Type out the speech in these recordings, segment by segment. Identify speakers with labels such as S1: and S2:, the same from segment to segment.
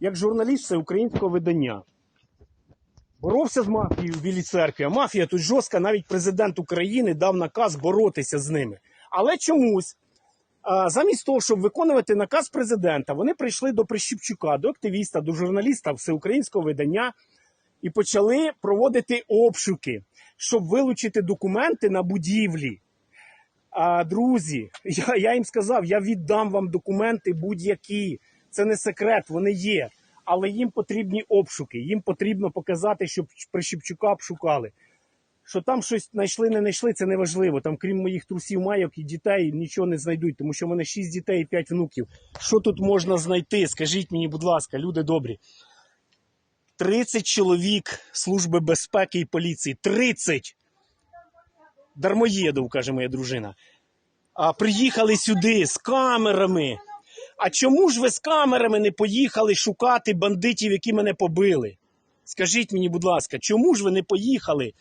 S1: як журналіст всеукраїнського видання. Боровся з мафією в Білій церкві. А мафія тут жорстка, навіть президент України дав наказ боротися з ними. Але чомусь, замість того, щоб виконувати наказ президента, вони прийшли до Прищепчука, до активіста, до журналіста всеукраїнського видання і почали проводити обшуки, щоб вилучити документи на будівлі. Друзі, я їм сказав, я віддам вам документи будь-які. Це не секрет, вони є. Але їм потрібні обшуки. Їм потрібно показати, щоб Прищепчука обшукали. Що там щось знайшли, не знайшли, це не важливо. Там, крім моїх трусів, майок і дітей, нічого не знайдуть, тому що в мене 6 дітей і 5 внуків. Що тут можна знайти? Скажіть мені, будь ласка, люди добрі. 30 чоловік Служби безпеки і поліції. 30! Дармоєдов, каже моя дружина. А приїхали сюди з камерами. А чому ж ви з камерами не поїхали шукати бандитів, які мене побили? Скажіть мені, будь ласка, чому ж ви не поїхали?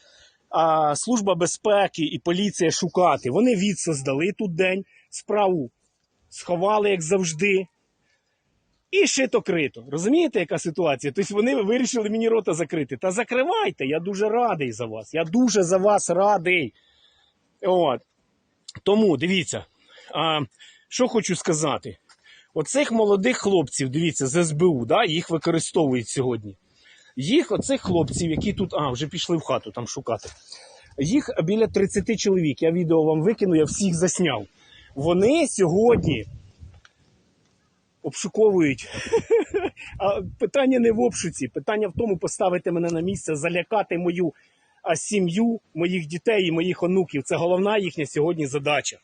S1: А, Служба безпеки і поліція шукати. Вони відсоздали тут день, справу сховали, як завжди. І шито крито. Розумієте, яка ситуація? Тобто вони вирішили мені рота закрити. Та закривайте, я дуже радий за вас. Я дуже за вас радий. От. Тому дивіться, а, що хочу сказати. Оцих молодих хлопців, дивіться, з СБУ, да, їх використовують сьогодні. Їх, оцих хлопців, які тут, а, вже пішли в хату там шукати. Їх біля 30 чоловік. Я відео вам викину, я всіх засняв. Вони сьогодні обшуковують. А питання не в обшуці, питання в тому поставити мене на місце, залякати мою сім'ю, моїх дітей і моїх онуків. Це головна їхня сьогодні задача.